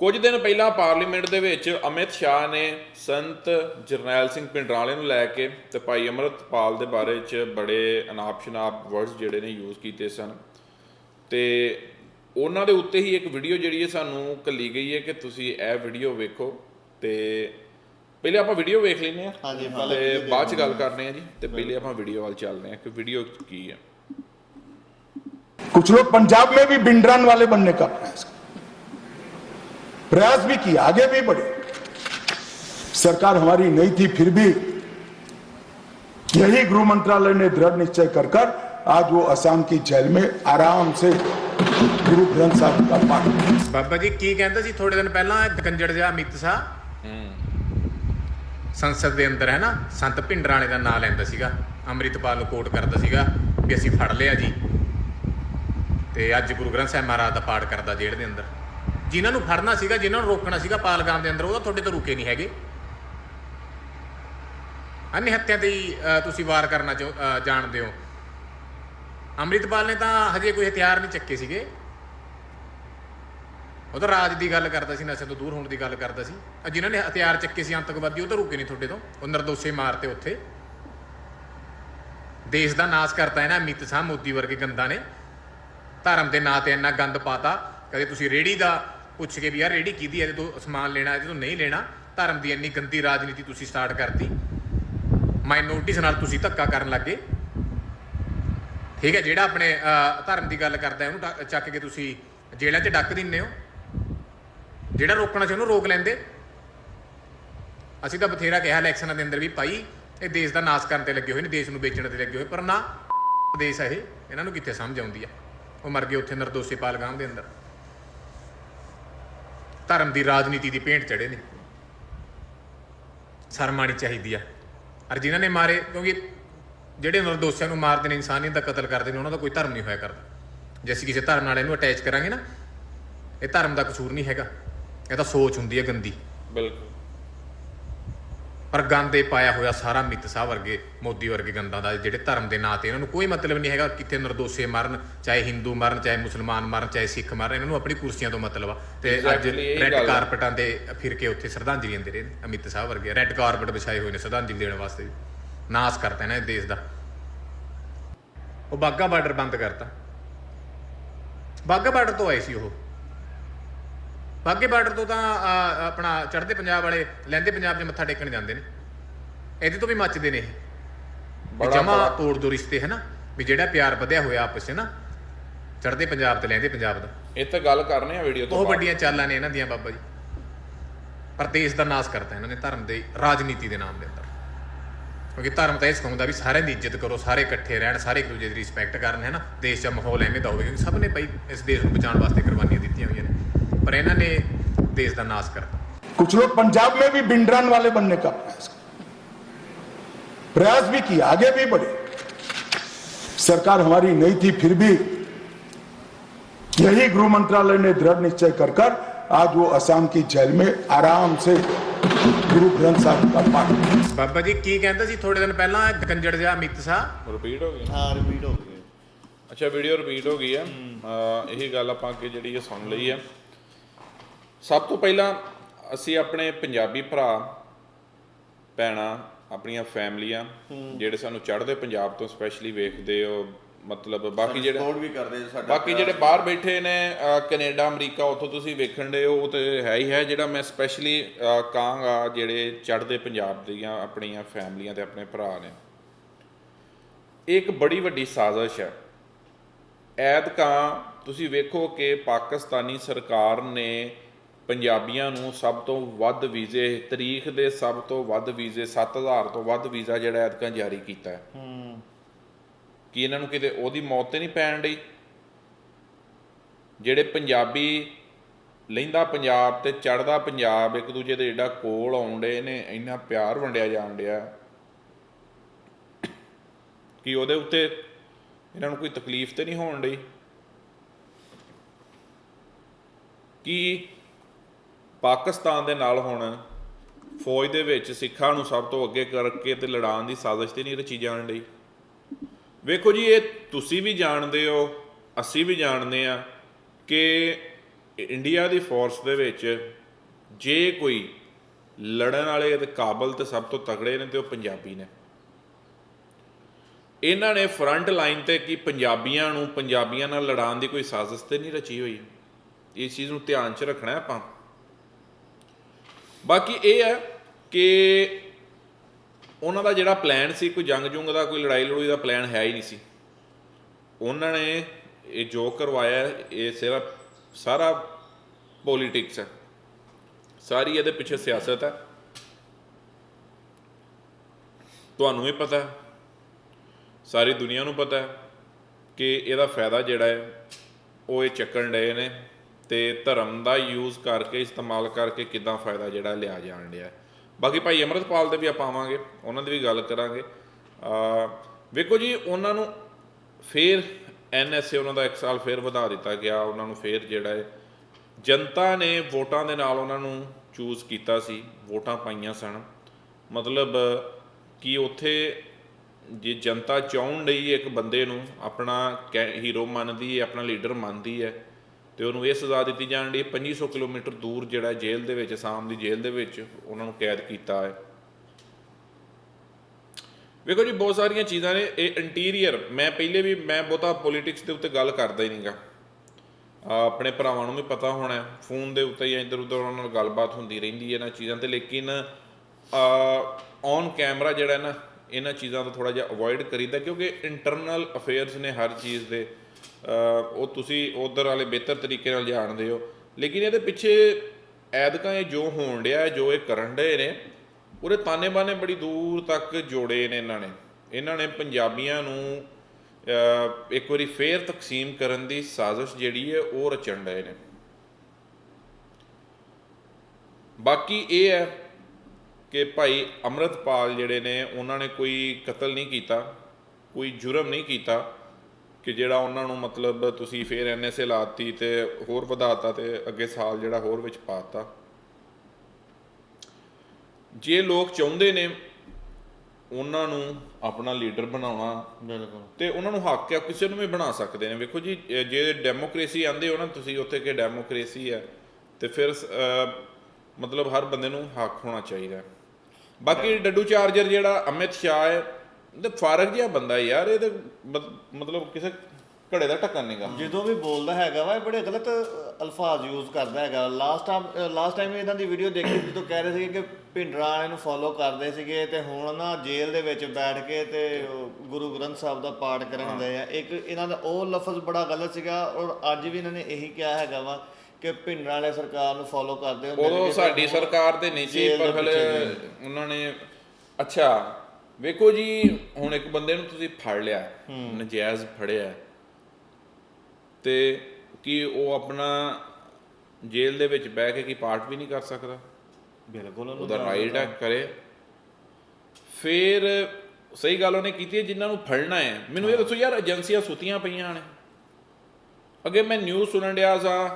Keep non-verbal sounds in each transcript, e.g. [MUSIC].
ਕੁਝ ਦਿਨ ਪਹਿਲਾਂ ਪਾਰਲੀਮੈਂਟ ਦੇ ਵਿੱਚ ਅਮਿਤ ਸ਼ਾਹ ਨੇ ਸੰਤ ਜਰਨੈਲ ਸਿੰਘ ਪਿੰਡਰਾਲੇ ਨੂੰ ਲੈ ਕੇ ਤੇ ਭਾਈ ਅਮਰਤਪਾਲ ਦੇ ਬਾਰੇ ਵਿੱਚ ਬੜੇ ਅਨਾਪਸ਼ਨਾਪ ਵਰਡਸ ਜਿਹੜੇ ਨੇ ਯੂਜ਼ ਕੀਤੇ ਸਨ। ਤੇ ਉਹਨਾਂ ਦੇ ਉੱਤੇ ਹੀ ਇੱਕ ਵੀਡੀਓ ਜਿਹੜੀ ਹੈ ਸਾਨੂੰ ਕੱਲੀ ਗਈ ਹੈ ਕਿ ਤੁਸੀਂ ਇਹ ਵੀਡੀਓ ਵੇਖੋ। ਤੇ ਪਹਿਲੇ ਆਪਾਂ ਵੀਡੀਓ ਵੇਖ ਲੈਨੇ ਆ ਹਾਂਜੀ ਤੇ ਬਾਅਦ ਚ ਗੱਲ ਕਰਨੇ ਆ ਜੀ। ਤੇ ਪਹਿਲੇ ਆਪਾਂ ਵੀਡੀਓ ਵੱਲ ਚੱਲਦੇ ਆ ਕਿ ਵੀਡੀਓ ਕੀ ਹੈ। ਕੁਝ ਲੋਕ ਪੰਜਾਬ ਮੇ ਵੀ ਬਿੰਡਰਾਨ ਵਾਲੇ ਬਣਨੇ ਕਾ ਪ੍ਰयास प्रयास भी किया आगे भी बढ़े सरकार हमारी नहीं थी फिर भी यही गृह मंत्रालय ने दृढ़ निश्चय कर कर आज वो असम की जेल में आराम से गुरु ग्रंथ साहब का पाठ किया। ਬਾਬਾ ਜੀ ਕੀ ਕਹਿੰਦਾ ਸੀ ਥੋੜੇ ਦਿਨ ਪਹਿਲਾਂ ਇੱਕ ਕੰਜੜ ਜਿਹਾ ਅਮਿਤ ਸ਼ਾਹ ਸੰਸਦ ਦੇ ਅੰਦਰ ਹੈ ਨਾ ਸੰਤ ਭਿੰਡਰਾਣੇ ਦਾ ਨਾਮ ਲੈਂਦਾ ਸੀਗਾ ਅੰਮ੍ਰਿਤਪਾਲ ਨੂੰ ਕੋਟ ਕਰਦਾ ਸੀਗਾ ਵੀ ਅਸੀਂ ਫੜ ਲਿਆ ਜੀ ਤੇ ਅੱਜ ਗੁਰੂ ਗ੍ਰੰਥ ਸਾਹਿਬ ਮਹਾਰਾਜ ਦਾ ਪਾਠ ਕਰਦਾ ਜੇਲ੍ਹ ਦੇ ਅੰਦਰ ਜਿਨ੍ਹਾਂ ਨੂੰ ਫੜਨਾ ਸੀਗਾ, ਜਿਨ੍ਹਾਂ ਨੂੰ ਰੋਕਣਾ ਸੀਗਾ ਪਾਲਗਾਮ ਦੇ ਅੰਦਰ, ਉਹ ਤਾਂ ਤੁਹਾਡੇ ਤੋਂ ਰੁਕੇ ਨਹੀਂ ਹੈਗੇ। ਅਨਿ ਹੱਤਿਆ ਤੇ ਤੁਸੀਂ ਵਾਰ ਕਰਨਾ ਜਾਣਦੇ ਹੋ। ਅੰਮ੍ਰਿਤਪਾਲ ਨੇ ਤਾਂ ਹਜੇ ਕੋਈ ਹਥਿਆਰ ਨਹੀਂ ਚੱਕੇ ਸੀਗੇ। ਉਹ ਤਾਂ ਰਾਜ ਦੀ ਗੱਲ ਕਰਦਾ ਸੀ ਨਸ਼ੇ ਤੋਂ ਦੂਰ ਹੋਣ ਦੀ ਗੱਲ ਕਰਦਾ ਸੀ। ਆ ਜਿਨ੍ਹਾਂ ਨੇ ਹਥਿਆਰ ਚੱਕੇ ਸੀ ਅੰਤਕਵਾਦੀ ਉਹ ਤਾਂ ਰੁਕੇ ਨਹੀਂ ਤੁਹਾਡੇ ਤੋਂ। ਉਹ ਨਿਰਦੋਸ਼ੇ ਮਾਰਤੇ ਉੱਥੇ। ਦੇਸ਼ ਦਾ ਨਾਸ਼ ਕਰਤਾ ਹੈ ਨਾ ਅਮਿਤ ਸ਼ਾਹ ਮੋਦੀ ਵਰਗੇ ਗੰਦਾ ਨੇ। ਧਰਮ ਦੇ ਨਾਂ ਤੇ ਇੰਨਾ ਗੰਦ ਪਾਤਾ, ਕਦੇ ਤੁਸੀਂ ਰੇੜੀ ਦਾ ਪੁੱਛ ਕੇ ਵੀ ਯਾਰ ਰੇੜੀ ਕਿਹਦੀ ਹੈ ਜੇ ਤੂੰ ਸਮਾਨ ਲੈਣਾ ਹੈ ਜੇ ਤੂੰ ਨਹੀਂ ਲੈਣਾ, ਧਰਮ ਦੀ ਇੰਨੀ ਗੰਦੀ ਰਾਜਨੀਤੀ ਤੁਸੀਂ ਸਟਾਰਟ ਕਰਤੀ। ਮਾਈਨੋਰਟੀਜ਼ ਨਾਲ ਤੁਸੀਂ ਧੱਕਾ ਕਰਨ ਲੱਗੇ ਠੀਕ ਹੈ, ਜਿਹੜਾ ਆਪਣੇ ਧਰਮ ਦੀ ਗੱਲ ਕਰਦਾ ਉਹਨੂੰ ਚੱਕ ਕੇ ਤੁਸੀਂ ਜੇਲ੍ਹਾਂ 'ਚ ਡੱਕ ਦਿੰਦੇ ਹੋ। ਜਿਹੜਾ ਰੋਕਣਾ ਸੀ ਉਹਨੂੰ ਰੋਕ ਲੈਂਦੇ। ਅਸੀਂ ਤਾਂ ਬਥੇਰਾ ਕਿਹਾ ਇਲੈਕਸ਼ਨਾਂ ਦੇ ਅੰਦਰ ਵੀ ਭਾਈ, ਇਹ ਦੇਸ਼ ਦਾ ਨਾਸ਼ ਕਰਨ ਤੇ ਲੱਗੇ ਹੋਏ ਨੇ, ਦੇਸ਼ ਨੂੰ ਵੇਚਣ ਤੇ ਲੱਗੇ ਹੋਏ, ਪਰ ਨਾ, ਦੇਸ਼ ਹੈ ਇਹ। ਇਹਨਾਂ ਨੂੰ ਕਿੱਥੇ ਸਮਝ ਆਉਂਦੀ ਆ? ਉਹ ਮਰ ਗਏ ਉੱਥੇ ਨਿਰਦੋਸ਼ੇ ਪਾਲਗਾਮ ਦੇ ਅੰਦਰ। ਧਰਮ ਦੀ ਰਾਜਨੀਤੀ ਦੀ ਭੇਂਟ ਚੜੇ ਨੇ। ਸ਼ਰਮਾਣੀ ਚਾਹੀਦੀ ਆ। ਔਰ ਜਿਨ੍ਹਾਂ ਨੇ ਮਾਰੇ, ਕਿਉਂਕਿ ਜਿਹੜੇ ਨਿਰਦੋਸ਼ਿਆਂ ਨੂੰ ਮਾਰਦੇ ਨੇ, ਇਨਸਾਨੀਅਤ ਦਾ ਕਤਲ ਕਰਦੇ ਨੇ, ਉਹਨਾਂ ਦਾ ਕੋਈ ਧਰਮ ਨਹੀਂ ਹੋਇਆ ਕਰਦਾ। ਜੇ ਅਸੀਂ ਕਿਸੇ ਧਰਮ ਨਾਲ ਇਹਨੂੰ ਅਟੈਚ ਕਰਾਂਗੇ ਨਾ, ਇਹ ਧਰਮ ਦਾ ਕਸੂਰ ਨਹੀਂ ਹੈਗਾ। ਇਹ ਤਾਂ ਸੋਚ ਹੁੰਦੀ ਹੈ ਗੰਦੀ। ਬਿਲਕੁਲ। ਪਰ ਗੰਦੇ ਪਾਇਆ ਹੋਇਆ ਸਾਰਾ ਮਿੱਤ ਸਾਹਿਬ ਵਰਗੇ ਮੋਦੀ ਵਰਗੇ ਗੰਦਾਂ ਦਾ ਜਿਹੜੇ ਧਰਮ ਦੇ ਨਾਂ ਤੇ ਇਹਨਾਂ ਨੂੰ ਕੋਈ ਮਤਲਬ ਨਹੀਂ ਹੈਗਾ ਕਿਤੇ ਨਿਰਦੋਸ਼ੇ ਮਰਨ ਚਾਹੇ ਹਿੰਦੂ ਮਰਨ ਚਾਹੇ ਮੁਸਲਮਾਨ ਮਰਨ ਚਾਹੇ ਸਿੱਖ ਮਰਨ ਇਹਨਾਂ ਨੂੰ ਆਪਣੀ ਕੁਰਸੀਆਂ ਤੋਂ ਮਤਲਬ ਆ। ਤੇ ਅੱਜ ਰੈੱਡ। ਕਾਰਪਟਾਂ ਤੇ ਫਿਰ ਕੇ ਉੱਥੇ ਸ਼ਰਧਾਂਜਲੀ ਦਿੰਦੇ ਰਹੇ ਨੇ ਅਮਿਤ ਸਾਹਿਬ ਵਰਗੇ। ਰੈੱਡ ਕਾਰਪਟ ਵਿਛਾਏ ਹੋਏ ਨੇ ਸ਼ਰਧਾਂਜਲੀ ਦੇਣ ਵਾਸਤੇ ਨਾਸ ਕਰਤਾ ਇਹਨਾਂ ਦੇਸ਼ ਦਾ। ਉਹ ਬਾਗਾ ਬਾਰਡਰ ਬੰਦ ਕਰਤਾ। ਬਾਗਾ ਬਾਰਡਰ ਤੋਂ ਆਏ ਸੀ ਉਹ। ਬਾਗੇ ਬਾਰਡਰ ਤੋਂ ਤਾਂ ਆ, ਆਪਣਾ ਚੜ੍ਹਦੇ ਪੰਜਾਬ ਵਾਲੇ ਲੈਂਦੇ ਪੰਜਾਬ 'ਚ ਮੱਥਾ ਟੇਕਣ ਜਾਂਦੇ ਨੇ। ਇਹਦੇ ਤੋਂ ਵੀ ਮੱਚਦੇ ਨੇ ਇਹ। ਬੜਾ- ਜਮਾ। ਤੋੜ ਦੋ ਰਿਸ਼ਤੇ ਹੈ ਨਾ ਵੀ ਜਿਹੜਾ ਪਿਆਰ ਵਧਿਆ ਹੋਇਆ ਆਪਸ 'ਚ ਨਾ ਚੜ੍ਹਦੇ ਪੰਜਾਬ ਤੇ ਲੈਂਦੇ ਪੰਜਾਬ ਦਾ। ਇਹ ਤਾਂ ਗੱਲ ਕਰਨੇ ਆ ਵੀਡੀਓ ਤੋਂ ਬਹੁਤ ਬਾਅਦ। ਵੱਡੀਆਂ ਚਾਲਾਂ ਨੇ ਇਹਨਾਂ ਦੀਆਂ ਬਾਬਾ ਜੀ। ਪਰ ਦੇਸ਼ ਦਾ ਨਾਸ ਕਰਤਾ ਇਹਨਾਂ ਨੇ ਧਰਮ ਦੇ ਰਾਜਨੀਤੀ ਦੇ ਨਾਮ ਦੇ ਅੰਦਰ। ਕਿਉਂਕਿ ਧਰਮ ਤਾਂ ਇਹ ਸਿਖਾਉਂਦਾ ਵੀ ਸਾਰਿਆਂ ਦੀ ਇੱਜ਼ਤ ਕਰੋ ਸਾਰੇ ਇਕੱਠੇ ਰਹਿਣ ਸਾਰੇ ਇੱਕ ਦੂਜੇ ਦੀ ਰਿਸਪੈਕਟ ਕਰਨ ਹੈ ਨਾ ਦੇਸ਼ ਦਾ ਮਾਹੌਲ ਐਵੇਂ ਦਾ ਹੋਵੇ ਕਿਉਂਕਿ ਸਭ ਨੇ ਭਾਈ ਇਸ ਦੇਸ਼ ਨੂੰ ਬਚਾਉਣ ਵਾਸਤੇ ਕੁਰਬਾਨੀਆਂ ਦਿੱਤੀਆਂ ਹੋਈਆਂ ਨੇ। ਪਰ ਇਹਨਾਂ ਨੇ ਦੇਸ਼ ਦਾ ਨਾਸ ਕਰਤਾ कुछ लोग पंजाब में भी बिंडरान वाले बनने का प्रयास किया। प्रयास भी किया आगे भी बढ़े सरकार हमारी नहीं थी फिर भी यही गृह मंत्रालय ने दृढ़ निश्चय कर कर आज वो असम की जेल में आराम से गुरु ग्रंथ साहब का पाठ किया। ਬਾਬਾ ਜੀ ਕੀ ਕਹਿੰਦਾ ਸੀ ਥੋੜੇ ਦਿਨ ਪਹਿਲਾਂ ਇੱਕ ਕੰਜੜ ਜਿਹਾ ਅਮਿਤ ਸ਼ਾਹ ਰਿਪੀਟ ਹੋ ਗਈ ਹਾਂ ਰਿਪੀਟ ਹੋ ਗਈ ਅੱਛਾ ਵੀਡੀਓ ਰਿਪੀਟ ਹੋ ਗਈ ਹੈ ਅਹ ਇਹੀ ਗੱਲ ਆਪਾਂ ਅੱਗੇ ਜਿਹੜੀ ਇਹ ਸੁਣ ਲਈ ਹੈ ਸਭ ਤੋਂ ਪਹਿਲਾਂ ਅਸੀਂ ਆਪਣੇ ਪੰਜਾਬੀ ਭਰਾ ਭੈਣਾਂ ਆਪਣੀਆਂ ਫੈਮਲੀਆਂ ਜਿਹੜੇ ਸਾਨੂੰ ਚੜ੍ਹਦੇ ਪੰਜਾਬ ਤੋਂ ਸਪੈਸ਼ਲੀ ਵੇਖਦੇ ਹੋ ਮਤਲਬ ਬਾਕੀ ਜਿਹੜੇ ਸਪੋਰਟ ਵੀ ਕਰਦੇ ਸਾਡਾ ਬਾਕੀ ਜਿਹੜੇ ਬਾਹਰ ਬੈਠੇ ਨੇ ਕੈਨੇਡਾ ਅਮਰੀਕਾ ਉੱਥੋਂ ਤੁਸੀਂ ਵੇਖਣ ਦੇ ਉਹ ਤੇ ਹੈ ਹੀ ਹੈ ਜਿਹੜਾ ਮੈਂ ਸਪੈਸ਼ਲੀ ਕਹਾਂਗਾ ਜਿਹੜੇ ਚੜ੍ਹਦੇ ਪੰਜਾਬ ਦੀਆਂ ਆਪਣੀਆਂ ਫੈਮਲੀਆਂ ਤੇ ਆਪਣੇ ਭਰਾ ਨੇ। ਇੱਕ ਬੜੀ ਵੱਡੀ ਸਾਜ਼ਿਸ਼ ਹੈ। ਐਤਕਾਂ ਤੁਸੀਂ ਵੇਖੋ ਕਿ ਪਾਕਿਸਤਾਨੀ ਸਰਕਾਰ ਨੇ ਪੰਜਾਬੀਆਂ ਨੂੰ ਸਭ ਤੋਂ ਵੱਧ ਵੀਜ਼ੇ ਤਰੀਕ ਦੇ ਸਭ ਤੋਂ ਵੱਧ ਵੀਜ਼ੇ 7000 ਤੋਂ ਵੱਧ ਵੀਜ਼ਾ ਜਿਹੜਾ ਐਤਕਾਂ ਜਾਰੀ ਕੀਤਾ ਹੈ। ਹੂੰ। ਕਿ ਇਹਨਾਂ ਨੂੰ ਕਿਤੇ ਉਹਦੀ ਮੌਤ ਤੇ ਨਹੀਂ ਪੈਣ ਡਈ? ਜਿਹੜੇ ਪੰਜਾਬੀ ਲੈਂਦਾ ਪੰਜਾਬ ਤੇ ਚੜਦਾ ਪੰਜਾਬ ਇੱਕ ਦੂਜੇ ਦੇ ਜਿਹੜਾ ਕੋਲ ਆਉਂਦੇ ਨੇ ਇੰਨਾ ਪਿਆਰ ਵੰਡਿਆ ਜਾਣ ਡਿਆ। ਕਿ ਉਹਦੇ ਉੱਤੇ ਇਹਨਾਂ ਨੂੰ ਕੋਈ ਤਕਲੀਫ ਤੇ ਨਹੀਂ ਹੋਣ ਡਈ? ਕਿ ਪਾਕਿਸਤਾਨ ਦੇ ਨਾਲ ਹੁਣ ਫੌਜ ਦੇ ਵਿੱਚ ਸਿੱਖਾਂ ਨੂੰ ਸਭ ਤੋਂ ਅੱਗੇ ਕਰਕੇ ਤੇ ਲੜਾਉਣ ਦੀ ਸਾਜ਼ਿਸ਼ ਤੇ ਨਹੀਂ ਰਚੀ ਜਾਣ ਡਈ। ਵੇਖੋ ਜੀ, ਇਹ ਤੁਸੀਂ ਵੀ ਜਾਣਦੇ ਹੋ, ਅਸੀਂ ਵੀ ਜਾਣਦੇ ਆ ਕਿ ਇੰਡੀਆ ਦੀ ਫੋਰਸ ਦੇ ਵਿੱਚ ਜੇ ਕੋਈ ਲੜਨ ਵਾਲੇ ਤੇ ਕਾਬਲ ਤੇ ਸਭ ਤੋਂ ਤਗੜੇ ਨੇ ਤੇ ਉਹ ਪੰਜਾਬੀ ਨੇ। ਇਹਨਾਂ ਨੇ ਫਰੰਟ ਲਾਈਨ ਤੇ ਕੀ ਪੰਜਾਬੀਆਂ ਨੂੰ ਪੰਜਾਬੀਆਂ ਨਾਲ ਲੜਾਉਣ ਦੀ ਕੋਈ ਸਾਜ਼ਿਸ਼ ਤੇ ਨਹੀਂ ਰਚੀ ਹੋਈ। ਇਸ ਚੀਜ਼ ਨੂੰ ਧਿਆਨ 'ਚ ਰੱਖਣਾ ਆਪਾਂ। ਬਾਕੀ ਇਹ ਹੈ ਕਿ ਉਹਨਾਂ ਦਾ ਜਿਹੜਾ ਪਲਾਨ ਸੀ, ਕੋਈ ਜੰਗ ਜੁੰਗ ਦਾ, ਕੋਈ ਲੜਾਈ ਲੜੂਈ ਦਾ ਪਲਾਨ ਹੈ ਹੀ ਨਹੀਂ ਸੀ। ਉਹਨਾਂ ਨੇ ਇਹ ਜੋ ਕਰਵਾਇਆ, ਇਹ ਸਿਰਫ ਸਾਰਾ ਪੋਲਿਟਿਕਸ ਹੈ। ਸਾਰੀ ਇਹਦੇ ਪਿੱਛੇ ਸਿਆਸਤ ਹੈ। ਤੁਹਾਨੂੰ ਵੀ ਪਤਾ ਹੈ। ਸਾਰੀ ਦੁਨੀਆ ਨੂੰ ਪਤਾ ਹੈ ਕਿ ਇਹਦਾ ਫਾਇਦਾ ਜਿਹੜਾ ਹੈ, ਉਹ ਇਹ ਚੱਕਣ ਡਏ ਨੇ। ਤੇ ਧਰਮ ਦਾ ਯੂਜ਼ ਕਰਕੇ, ਇਸਤੇਮਾਲ ਕਰਕੇ ਕਿਦਾਂ ਫਾਇਦਾ ਜਿਹੜਾ ਲਿਆ ਜਾਣ ਡਿਆ। ਬਾਕੀ ਭਾਈ ਅਮਰਤਪਾਲ ਦੇ ਵੀ ਆਪਾਂ ਆਵਾਂਗੇ, ਉਹਨਾਂ ਦੀ ਵੀ ਗੱਲ ਕਰਾਂਗੇ। ਆ ਵੇਖੋ ਜੀ, ਉਹਨਾਂ ਨੂੰ ਫੇਰ ਐਨਐਸਏ ਉਹਨਾਂ ਦਾ ਇੱਕ ਸਾਲ ਫੇਰ ਵਧਾ ਦਿੱਤਾ ਗਿਆ, ਉਹਨਾਂ ਨੂੰ ਫੇਰ ਜਿਹੜਾ ਹੈ, ਜਨਤਾ ਨੇ ਵੋਟਾਂ ਦੇ ਨਾਲ ਉਹਨਾਂ ਨੂੰ ਚੂਜ਼ ਕੀਤਾ ਸੀ, ਵੋਟਾਂ ਪਾਈਆਂ ਸਨ। ਮਤਲਬ, ਕਿ ਉੱਥੇ ਜੇ ਜਨਤਾ ਚਾਹੁਣ ਲਈ ਇੱਕ ਬੰਦੇ ਨੂੰ, ਆਪਣਾ ਹੀਰੋ ਮੰਨਦੀ ਹੈ, ਆਪਣਾ ਲੀਡਰ ਮੰਨਦੀ ਹੈ ਤੇ ਉਹਨੂੰ ਇਹ ਸਜ਼ਾ ਦਿੱਤੀ ਜਾਣ ਦੀ 2500 ਕਿਲੋਮੀਟਰ ਦੂਰ ਜਿਹੜਾ ਜੇਲ੍ਹ ਦੇ ਵਿੱਚ, ਅਸਾਮ ਦੀ ਜੇਲ੍ਹ ਦੇ ਵਿੱਚ ਉਹਨਾਂ ਨੂੰ ਕੈਦ ਕੀਤਾ ਹੈ। ਵੇਖੋ ਜੀ, ਬਹੁਤ ਸਾਰੀਆਂ ਚੀਜ਼ਾਂ ਨੇ, ਇਹ ਇੰਟੀਰੀਅਰ ਮੈਂ ਪਹਿਲੇ ਵੀ, ਮੈਂ ਬਹੁਤਾ ਪੋਲਿਟਿਕਸ ਦੇ ਉੱਤੇ ਗੱਲ ਕਰਦਾ ਹੀ ਨਹੀਂਗਾ। ਆਪਣੇ ਭਰਾਵਾਂ ਨੂੰ ਵੀ ਪਤਾ ਹੋਣਾ ਫੋਨ ਦੇ ਉੱਤੇ ਜਾਂ ਇੱਧਰ ਉੱਧਰ ਉਹਨਾਂ ਨਾਲ ਗੱਲਬਾਤ ਹੁੰਦੀ ਰਹਿੰਦੀ ਹੈ ਇਹਨਾਂ ਚੀਜ਼ਾਂ ਤੇ, ਲੇਕਿਨ ਔਨ ਕੈਮਰਾ ਜਿਹੜਾ ਨਾ, ਇਹਨਾਂ ਚੀਜ਼ਾਂ ਤੋਂ ਥੋੜਾ ਜਿਹਾ ਅਵੋਇਡ ਕਰੀਦਾ, ਕਿਉਂਕਿ ਇੰਟਰਨਲ ਅਫੇਅਰਸ ਨੇ ਹਰ ਚੀਜ਼ ਦੇ। ਉਹ ਤੁਸੀਂ ਉਧਰ ਵਾਲੇ ਬਿਹਤਰ ਤਰੀਕੇ ਨਾਲ ਜਾਣਦੇ ਹੋ। ਲੇਕਿਨ ਇਹਦੇ ਪਿੱਛੇ ਐਦਕਾਂ ਇਹ ਜੋ ਹੋਣ ਡਿਆ, ਜੋ ਇਹ ਕਰਨ ਡਏ ਨੇ, ਉਹਦੇ ਤਾਨੇ ਬਾਨੇ ਬੜੀ ਦੂਰ ਤੱਕ ਜੋੜੇ ਨੇ ਇਹਨਾਂ ਨੇ। ਇਹਨਾਂ ਨੇ ਪੰਜਾਬੀਆਂ ਨੂੰ ਇੱਕ ਵਾਰੀ ਫੇਰ ਤਕਸੀਮ ਕਰਨ ਦੀ ਸਾਜ਼ਿਸ਼ ਜਿਹੜੀ ਹੈ, ਉਹ ਰਚਣ ਡਏ ਨੇ। ਬਾਕੀ ਇਹ ਹੈ ਕਿ ਭਾਈ ਅੰਮ੍ਰਿਤਪਾਲ ਜਿਹੜੇ ਨੇ, ਉਹਨਾਂ ਨੇ ਕੋਈ ਕਤਲ ਨਹੀਂ ਕੀਤਾ, ਕੋਈ ਜੁਰਮ ਨਹੀਂ ਕੀਤਾ। ਕਿ ਜਿਹੜਾ ਉਹਨਾਂ ਨੂੰ ਮਤਲਬ ਤੁਸੀਂ ਫੇਰ ਐਨਐਸਏ ਲਾਤੀ ਤੇ ਹੋਰ ਵਧਾਤਾ ਤੇ ਅੱਗੇ ਸਾਲ ਜਿਹੜਾ ਹੋਰ ਵਿੱਚ ਪਾਤਾ। ਜੇ ਲੋਕ ਚਾਹੁੰਦੇ ਨੇ ਉਹਨਾਂ ਨੂੰ ਆਪਣਾ ਲੀਡਰ ਬਣਾਉਣਾ ਬਿਲਕੁਲ। ਤੇ ਉਹਨਾਂ ਨੂੰ ਹੱਕ ਹੈ ਕਿਸੇ ਨੂੰ ਵੀ ਬਣਾ ਸਕਦੇ ਨੇ। ਵੇਖੋ ਜੀ ਜੇ ਡੈਮੋਕ੍ਰੇਸੀ ਆਂਦੇ ਹੋ ਨਾ ਤੁਸੀਂ ਉੱਥੇ ਕਿ ਡੈਮੋਕ੍ਰੇਸੀ ਹੈ ਤੇ ਫਿਰ ਮਤਲਬ ਹਰ ਬੰਦੇ ਨੂੰ ਹੱਕ ਹੋਣਾ ਚਾਹੀਦਾ। ਬਾਕੀ ਡੱਡੂ ਚਾਰਜਰ ਜਿਹੜਾ ਅਮਿਤ ਸ਼ਾਹ ਹੈ ਤੇ ਫਾਰਕ ਜਿਹਾ ਬੰਦਾ ਯਾਰ ਇਹ ਤੇ ਮਤ- ਮਤਲਬ ਕਿਸੇ ਘੜੇ ਦਾ ਢੱਕਣ ਨਹੀਂਗਾ ਜਦੋਂ ਵੀ ਬੋਲਦਾ ਹੈਗਾ ਵਾ ਇਹ ਬੜੇ ਗਲਤ ਅਲਫਾਜ਼ ਯੂਜ਼ ਕਰਦਾ ਹੈਗਾ। ਲਾਸਟ ਟਾਈਮ ਲਾਸਟ ਟਾਈਮ ਇਹਨਾਂ ਦੀ ਵੀਡੀਓ ਦੇਖੀ ਜਦੋਂ ਕਹਿ ਰਹੇ ਸੀਗੇ ਕਿ ਭਿੰਡਰਾਂ ਵਾਲੇ ਨੂੰ ਫੋਲੋ ਕਰਦੇ ਸੀਗੇ ਤੇ ਹੁਣ ਨਾ ਜੇਲ੍ਹ ਦੇ ਵਿੱਚ ਬੈਠ ਕੇ ਤੇ ਗੁਰੂ ਗ੍ਰੰਥ ਸਾਹਿਬ ਦਾ ਪਾਠ ਕਰਨ ਦੇ ਆ। ਇੱਕ ਇਹਨਾਂ ਦਾ ਉਹ ਲਫ਼ਜ਼ ਬੜਾ ਗਲਤ ਸੀਗਾ ਔਰ ਅੱਜ ਵੀ ਇਹਨਾਂ ਨੇ ਇਹੀ ਕਿਹਾ ਹੈਗਾ ਵਾ ਕਿ ਭਿੰਡਰਾਂ ਵਾਲੇ ਸਰਕਾਰ ਨੂੰ ਫੋਲੋ ਕਰਦੇ ਹੁੰਦੇ ਉਦੋਂ ਸਾਡੀ ਸਰਕਾਰ ਤੇ ਨਹੀਂ ਸੀ ਪਰ ਹਲੇ ਉਹਨਾਂ ਨੇ ਅੱਛਾ ਵੇਖੋ ਜੀ ਹੁਣ ਇੱਕ ਬੰਦੇ ਨੂੰ ਤੁਸੀਂ ਫੜ ਲਿਆ ਨਜਾਇਜ਼ ਫੜਿਆ ਤੇ ਕੀ ਉਹ ਆਪਣਾ ਜੇਲ੍ਹ ਦੇ ਵਿੱਚ ਬਹਿ ਕੇ ਕੀ ਪਾਠ ਵੀ ਨਹੀਂ ਕਰ ਸਕਦਾ? ਬਿਲਕੁਲ ਉਹਦਾ ਰਾਈਟ ਹੈ ਕਰੇ। ਫਿਰ ਸਹੀ ਗੱਲ ਉਹਨੇ ਕੀਤੀ ਹੈ ਜਿਨ੍ਹਾਂ ਨੂੰ ਫੜਨਾ ਹੈ। ਮੈਨੂੰ ਇਹ ਦੱਸੋ ਯਾਰ ਏਜੰਸੀਆਂ ਸੁੱਤੀਆਂ ਪਈਆਂ ਨੇ। ਅੱਗੇ ਮੈਂ ਨਿਊਜ਼ ਸੁਣਨ ਡਿਆ ਸਾਂ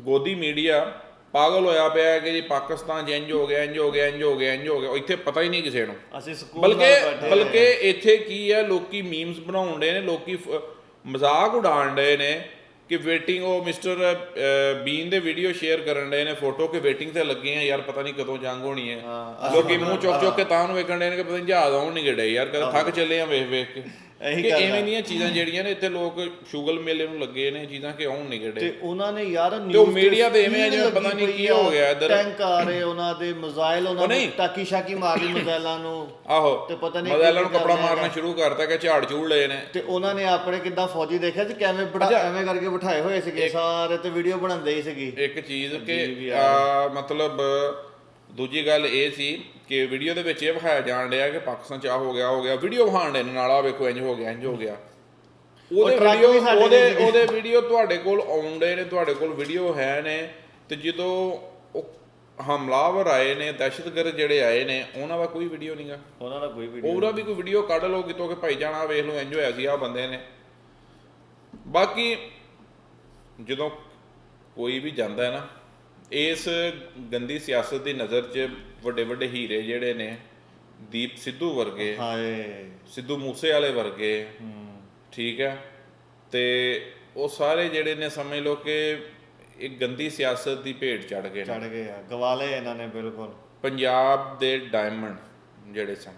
ਗੋਦੀ ਮੀਡੀਆ ਪਾਗਲ ਹੋਇਆ ਪਿਆ ਕਿ ਜੀ ਪਾਕਿਸਤਾਨ ਇੰਜ ਹੋ ਗਿਆ ਇੰਜ ਹੋ ਗਿਆ ਇੰਜ ਹੋ ਗਿਆ ਇੰਜ ਹੋ ਗਿਆ। ਇੱਥੇ ਪਤਾ ਹੀ ਨਹੀਂ ਕਿਸੇ ਨੂੰ। ਅਸੀਂ ਸਕੂਲ ਬਲਕਿ ਬਲਕਿ ਇੱਥੇ ਕੀ ਹੈ ਲੋਕੀ ਮੀਮਸ ਬਣਾਉਣ ਦੇ ਨੇ ਲੋਕੀ ਮਜ਼ਾਕ ਉਡਾਣ ਡਏ ਨੇ ਕਿ ਵੇਟਿੰਗ ਉਹ ਮਿਸਟਰ ਬੀਨ ਦੇ ਵੀਡੀਓ ਸ਼ੇਅਰ ਕਰਨ ਡਏ ਨੇ ਫੋਟੋ ਕਿ ਵੇਟਿੰਗ ਤੇ ਲੱਗੇ ਆ ਯਾਰ ਪਤਾ ਨਹੀਂ ਕਦੋਂ ਜੰਗ ਹੋਣੀ ਹੈ। ਲੋਕੀ ਮੂੰਹ ਚੁੱਕ ਚੁੱਕ ਕੇ ਤਾਂ ਨੂੰ ਵੇਖਣ ਡਏ ਨੇ ਕਿ ਪਤਾ ਨਹੀਂ ਜਹਾਜ਼ ਆਉਣ ਨਹੀਂ ਗੜੇ ਯਾਰ ਕਦੇ ਥੱਕ ਚੱਲੇ ਆ ਵੇਖ ਵੇਖ ਕੇ। ਇਹੀ ਕਿ ਗੱਲ ਐਵੇਂ। ਦੀਆਂ ਚੀਜ਼ਾਂ ਜਿਹੜੀਆਂ ਨੇ ਇੱਥੇ ਲੋਕ ਸ਼ੁਗਲ ਮੇਲੇ ਨੂੰ ਲੱਗੇ ਨੇ ਚੀਜ਼ਾਂ ਕਿ ਆਉਣ ਨਹੀਂ ਗੜੇ ਤੇ ਉਹਨਾਂ ਨੇ ਯਾਰ ਤੇ ਉਹ news media ਤੇ ਐਵੇਂ ਜਿਵੇਂ ਪਤਾ ਨਹੀਂ ਕੀ ਹੋ ਗਿਆ ਇੱਧਰ। ਟੈਂਕ ਆ ਰਹੇ ਉਹਨਾਂ ਦੇ ਮਿਜ਼ਾਈਲ ਉਹਨਾਂ ਉਹ ਨੇ। ਟਾਕੀ ਸ਼ਾਕੀ ਮਾਰ ਲਈ ਮਿਜ਼ਾਈਲਾਂ ਨੂੰ ਆਹੋ ਤੇ ਪਤਾ ਨਹੀਂ ਮਦੈਲਾਂ ਨੂੰ ਕਪੜਾ ਮਾਰਨਾ ਸ਼ੁਰੂ ਕਰਤਾ ਕਿ ਝਾੜ ਝੂੜ ਲਏ ਨੇ ਤੇ ਉਹਨਾਂ ਨੇ ਆਪਣੇ ਕਿੱਦਾਂ ਫੌਜੀ ਦੇਖਿਆ ਸੀ ਕਿਵੇਂ ਬੜਾ। ਐਵੇਂ ਕਰਕੇ ਬਿਠਾਏ ਹੋਏ ਸੀਗੇ ਸਾਰੇ ਤੇ ਵੀਡੀਓ ਬਣਾਉਂਦੇ ਹੀ ਸੀਗੀ ਇੱਕ ਚੀਜ਼ ਕਿ ਮਤਲਬ ਦੂਜੀ ਗੱਲ ਇਹ ਸੀ ਕਿ ਵੀਡੀਓ ਦੇ ਵਿੱਚ ਇਹ ਵਿਖਾਇਆ ਜਾਣ ਡਿਆ ਕਿ ਪਾਕਿਸਤਾਨ ਚ ਆ ਹੋ ਗਿਆ ਹੋ ਗਿਆ ਵੀਡੀਓ ਵਿਖਾਣ ਦੇ ਨਾਲ ਆ ਵੇਖੋ ਇੰਜ ਹੋ ਗਿਆ ਇੰਜ ਹੋ ਗਿਆ। ਉਹਦੇ ਵੀਡੀਓ ਉਹਦੇ। ਉਹਦੇ ਵੀਡੀਓ ਤੁਹਾਡੇ ਕੋਲ ਆਉਂਦੇ ਨੇ ਤੁਹਾਡੇ ਕੋਲ ਵੀਡੀਓ ਹੈ ਨੇ ਤੇ ਜਦੋਂ ਉਹ ਹਮਲਾਵਰ ਆਏ ਨੇ ਦਹਿਸ਼ਤਗਰਦ ਜਿਹੜੇ ਆਏ ਨੇ ਉਹਨਾਂ ਦਾ ਕੋਈ ਵੀਡੀਓ ਨਹੀਂਗਾ ਉਹਨਾਂ ਦਾ ਕੋਈ ਵੀਡੀਓ ਉਹਦਾ ਵੀ ਕੋਈ ਵੀਡੀਓ ਕੱਢ ਲਓ ਕਿਤੋਂ ਕਿ ਭਾਈ ਜਾਣਾ ਵੇਖ ਲਓ ਇੰਜ ਹੋਇਆ ਸੀ ਆ ਬੰਦੇ ਨੇ। ਬਾਕੀ ਜਦੋਂ ਕੋਈ ਵੀ ਜਾਂਦਾ ਹੈ ਨਾ ਇਸ ਗੰਦੀ ਸਿਆਸਤ ਦੀ ਨਜ਼ਰ 'ਚ ਵੱਡੇ ਵੱਡੇ ਹੀਰੇ ਜਿਹੜੇ ਨੇ ਦੀਪ ਸਿੱਧੂ ਵਰਗੇ ਹਾਏ। ਸਿੱਧੂ ਮੂਸੇ ਵਾਲੇ ਵਰਗੇ ਠੀਕ ਹੈ? ਤੇ ਉਹ ਸਾਰੇ ਜਿਹੜੇ ਨੇ ਸਮਝ ਲਓ ਕਿ ਇੱਕ ਗੰਦੀ ਸਿਆਸਤ ਦੀ ਭੇਟ ਚੜ ਗਏ ਚੜ ਗਏ ਆ। ਗਵਾਲੇ ਇਹਨਾਂ ਨੇ ਬਿਲਕੁਲ। ਪੰਜਾਬ ਦੇ ਡਾਇਮੰਡ ਜਿਹੜੇ ਸਨ।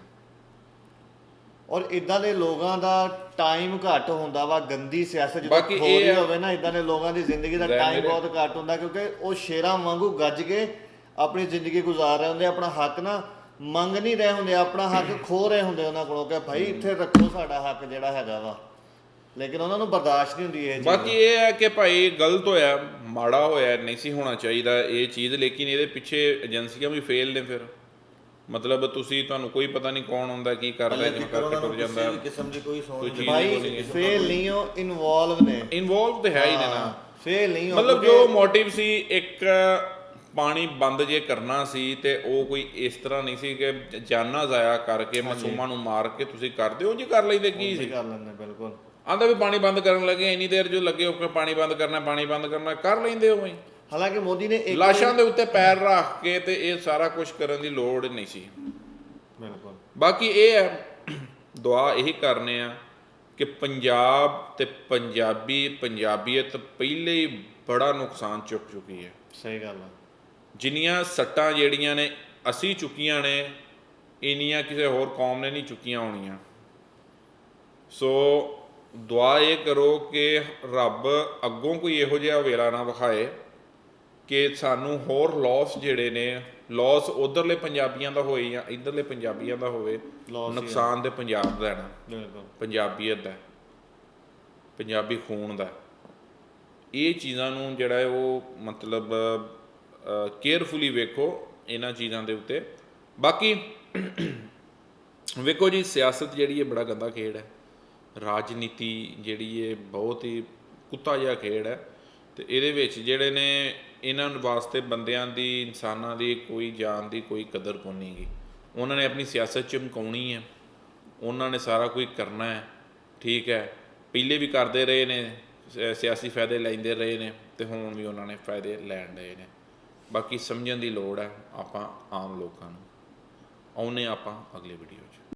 ਔਰ ਇਦਾਂ ਦੇ ਲੋਕਾਂ ਦਾ ਟਾਈਮ ਘੱਟ ਹੁੰਦਾ ਵਾ ਗੰਦੀ ਸਿਆਸਤ ਜਦੋਂ ਬਾਕੀ ਇਹ ਖੋਰੀ ਆ- ਹੋਵੇ ਨਾ ਇਦਾਂ ਦੇ ਲੋਕਾਂ ਦੀ ਜ਼ਿੰਦਗੀ ਦਾ ਟਾਈਮ ਮੇਰੇ- ਬਹੁਤ ਘੱਟ ਹੁੰਦਾ ਕਿਉਂਕਿ ਉਹ ਸ਼ੇਰਾਂ ਵਾਂਗੂ ਗੱਜ ਕੇ ਆਪਣੀ ਜ਼ਿੰਦਗੀ ਗੁਜ਼ਾਰ ਰਹੇ ਹੁੰਦੇ ਆਪਣਾ ਹੱਕ ਨਾ ਮੰਗ ਨਹੀਂ ਰਹੇ ਹੁੰਦੇ ਆਪਣਾ ਹੱਕ [COUGHS] ਖੋ ਰਹੇ ਹੁੰਦੇ ਉਹਨਾਂ ਕੋਲੋਂ ਕਿ ਭਾਈ ਇੱਥੇ ਰੱਖੋ ਸਾਡਾ ਹੱਕ ਜਿਹੜਾ ਹੈਗਾ ਵਾ। ਲੇਕਿਨ ਉਹਨਾਂ ਨੂੰ ਬਰਦਾਸ਼ਤ ਨਹੀਂ ਹੁੰਦੀ ਇਹ ਚੀਜ਼। ਬਾਕੀ ਇਹ ਹੈ ਕਿ ਭਾਈ ਗਲਤ ਹੋਇਆ ਮਾੜਾ ਹੋਇਆ ਨਹੀਂ ਸੀ ਹੋਣਾ ਚਾਹੀਦਾ ਇਹ ਚੀਜ਼ ਲੇਕਿਨ ਇਹਦੇ ਪਿੱਛੇ ਏਜੰਸੀਆਂ ਵੀ ਫੇਲ ਨੇ ਫਿਰ। ਮਤਲਬ ਤੁਸੀਂ ਤੁਹਾਨੂੰ ਕੋਈ ਪਤਾ ਨਹੀਂ ਕੌਣ ਹੁੰਦਾ ਕੀ ਕਰਦਾ ਕਿਵੇਂ ਕਰਕੇ ਤੁਰ ਜਾਂਦਾ। ਹੈ। ਕਿਸਮ ਦੀ ਕੋਈ ਸੋਚ ਬੋਲੀ ਫੇਲ ਨਹੀਂ ਉਹ ਇਨਵੋਲਵ ਨੇ। ਇਨਵੋਲਵ ਤੇ ਹੈ ਹੀ ਨੇ ਨਾ। ਫੇਲ ਨਹੀਂ ਉਹ ਮਤਲਬ ਜੋ ਮੋਟਿਵ ਸੀ ਇੱਕ ਪਾਣੀ ਬੰਦ ਜੇ ਕਰਨਾ ਸੀ ਤੇ ਉਹ ਕੋਈ ਇਸ ਤਰ੍ਹਾਂ ਨਹੀਂ ਸੀ ਕਿ ਜਾਨਾਂ ਜ਼ਾਇਆ ਕਰਕੇ ਮਾਸੂਮਾਂ ਨੂੰ ਮਾਰ ਕੇ ਤੁਸੀਂ ਕਰਦੇ ਹੋ ਜੀ ਕਰ ਲੈਂਦੇ ਕੀ ਸੀ? ਕਰ ਲੈਂਦੇ ਬਿਲਕੁਲ। ਆਂਦਾ ਵੀ ਪਾਣੀ ਬੰਦ ਕਰਨ ਲੱਗੇ ਇੰਨੀ ਦੇਰ ਜੋ ਲੱਗੇ ਹੋ ਕੇ ਪਾਣੀ ਬੰਦ ਕਰਨਾ ਪਾਣੀ ਬੰਦ ਕਰਨਾ ਕਰ ਲੈਂਦੇ ਹੋ। ਬਈ ਹਾਲਾਂਕਿ ਮੋਦੀ ਨੇ ਇੱਕ ਲਾਸ਼ਾਂ ਦੇ ਉੱਤੇ ਪੈਰ ਰੱਖ ਕੇ ਤੇ ਇਹ ਸਾਰਾ ਕੁਝ ਕਰਨ ਦੀ ਲੋੜ ਨਹੀਂ ਸੀ। ਬਿਲਕੁਲ। ਬਾਕੀ ਇਹ ਹੈ ਦੁਆ ਇਹੀ ਕਰਨੇ ਆ ਕਿ ਪੰਜਾਬ ਤੇ ਪੰਜਾਬੀ ਪੰਜਾਬੀਅਤ ਪਹਿਲੇ ਹੀ ਬੜਾ ਨੁਕਸਾਨ ਚੁੱਕ ਚੁੱਕੀ ਹੈ। ਸਹੀ ਗੱਲ ਆ। ਜਿੰਨੀਆਂ ਸੱਟਾਂ ਜਿਹੜੀਆਂ ਨੇ ਅਸੀਂ ਚੁੱਕੀਆਂ ਨੇ ਇੰਨੀਆਂ ਕਿਸੇ ਹੋਰ ਕੌਮ ਨੇ ਨਹੀਂ ਚੁੱਕੀਆਂ ਹੋਣੀਆਂ। ਸੋ ਦੁਆ ਇਹ ਕਰੋ ਕਿ ਰੱਬ ਅੱਗੋਂ ਕੋਈ ਇਹੋ ਜਿਹਾ ਵੇਲਾ ਨਾ ਵਿਖਾਏ। ਕਿ ਸਾਨੂੰ ਹੋਰ ਲਾਸ ਜਿਹੜੇ ਨੇ ਲਾਸ ਉਧਰਲੇ ਪੰਜਾਬੀਆਂ ਦਾ ਹੋਏ ਜਾਂ ਇਧਰਲੇ ਪੰਜਾਬੀਆਂ ਦਾ ਹੋਵੇ। ਨੁਕਸਾਨ ਤੇ ਪੰਜਾਬ ਦਾ ਹੈ ਨਾ। ਪੰਜਾਬੀਅਤ ਦਾ ਪੰਜਾਬੀ ਖੂਨ ਦਾ। ਇਹ ਚੀਜ਼ਾਂ ਨੂੰ ਜਿਹੜਾ ਹੈ ਉਹ ਮਤਲਬ ਕੇਅਰਫੁਲੀ ਵੇਖੋ ਇਹਨਾਂ ਚੀਜ਼ਾਂ ਦੇ ਉੱਤੇ। ਬਾਕੀ ਵੇਖੋ ਜੀ ਸਿਆਸਤ ਜਿਹੜੀ ਹੈ ਬੜਾ ਗੰਦਾ ਖੇਡ ਹੈ। ਰਾਜਨੀਤੀ ਜਿਹੜੀ ਹੈ ਬਹੁਤ ਹੀ ਕੁੱਤਾ ਜਿਹਾ ਖੇਡ ਹੈ। ਤੇ ਇਹਦੇ ਵਿੱਚ ਜਿਹੜੇ ਨੇ ਇਹਨਾਂ ਵਾਸਤੇ ਬੰਦਿਆਂ ਦੀ, ਇਨਸਾਨਾਂ ਦੀ ਕੋਈ ਜਾਨ ਦੀ ਕੋਈ ਕਦਰ ਕੋ ਨਹੀਂ ਗੀ। ਉਹਨਾਂ ਨੇ ਆਪਣੀ ਸਿਆਸਤ ਚਮਕਾਉਣੀ ਹੈ। ਉਹਨਾਂ ਨੇ ਸਾਰਾ ਕੁਝ ਕਰਨਾ ਹੈ। ਠੀਕ ਹੈ। ਪਹਿਲੇ ਵੀ ਕਰਦੇ ਰਹੇ ਨੇ ਸਿਆਸੀ ਫਾਇਦੇ ਲੈਂਦੇ ਰਹੇ ਨੇ ਤੇ ਹੁਣ ਵੀ ਉਹਨਾਂ ਨੇ ਫਾਇਦੇ ਲੈਣ ਰਹੇ ਨੇ। ਬਾਕੀ ਸਮਝਣ ਦੀ ਲੋੜ ਹੈ ਆਪਾਂ ਆਮ ਲੋਕਾਂ ਨੂੰ। ਆਉਨੇ ਆਪਾਂ ਅਗਲੇ ਵੀਡੀਓ 'ਚ।